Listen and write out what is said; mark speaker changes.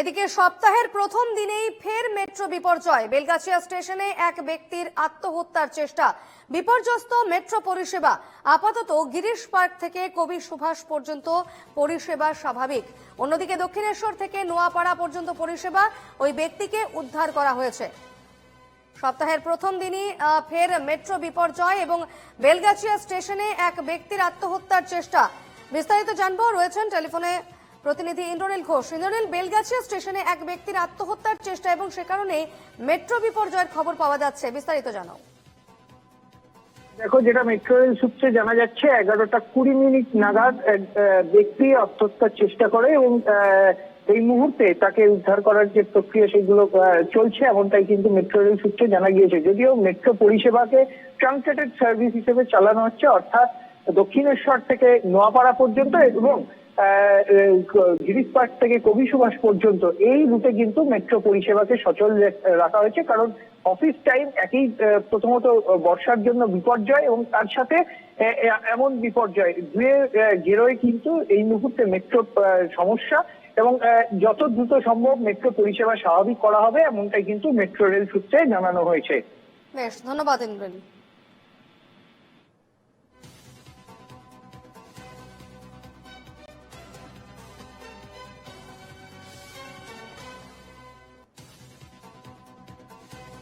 Speaker 1: এদিকে সপ্তাহের প্রথম দিনেই ফের মেট্রো বিপর্যয়। বেলগাছিয়া স্টেশনে এক ব্যক্তির আত্মহত্যার চেষ্টা। বিপর্যস্ত মেট্রো পরিষেবা। আপাতত গিরিশ পার্ক থেকে কবি সুভাষ পর্যন্ত পরিষেবা স্বাভাবিক। অন্যদিকে দক্ষিণেশ্বর থেকে নোয়াপাড়া পর্যন্ত পরিষেবা ওই ব্যক্তিকে উদ্ধার করা হয়েছে। সপ্তাহের প্রথম দিনই ফের মেট্রো বিপর্যয় এবং বেলগাছিয়া স্টেশনে এক ব্যক্তির আত্মহত্যার চেষ্টা। বিস্তারিত জানব রয়েছেন টেলিফোনে প্রতিনিধি ইন্দ্রনীল ঘোষ। ইন্দ্রনীল, বেলগাছিয়া স্টেশনে এক ব্যক্তির আত্মহত্যার চেষ্টা এবং সে কারণে মেট্রো বিপর্যয়ের খবর পাওয়া যাচ্ছে। বিস্তারিত জানাও।
Speaker 2: দেখো, যেটা মেট্রো রেল সূত্রে জানা যাচ্ছে, এগারোটা কুড়ি মিনিট নাগাদ ব্যক্তি আত্মহত্যার চেষ্টা করে এবং এই মুহূর্তে তাকে উদ্ধার করার যে প্রক্রিয়া সেগুলো চলছে, এমনটাই কিন্তু মেট্রো রেল সূত্রে জানা গিয়েছে। যদিও মেট্রো পরিষেবাকে ট্রাঙ্কেটেড সার্ভিস হিসেবে চালানো হচ্ছে, অর্থাৎ দক্ষিণেশ্বর থেকে নোয়াপাড়া পর্যন্ত এবং গিরিশ পার্ক থেকে কবি সুভাষ পর্যন্ত এই রুটে কিন্তু মেট্রো পরিষেবাকে সচল রাখা হয়েছে। কারণ অফিস টাইম একই প্রথমত বর্ষার জন্য বিপর্যয় এবং তার সাথে এমন বিপর্যয়। ধুয়ে গেরোয় কিন্তু এই মুহূর্তে মেট্রো সমস্যা এবং যত দ্রুত সম্ভব মেট্রো পরিষেবা স্বাভাবিক করা হবে, এমনটাই কিন্তু মেট্রো রেল সূত্রে জানানো হয়েছে।
Speaker 1: বেশ, ধন্যবাদ ইন্দ্রনীল।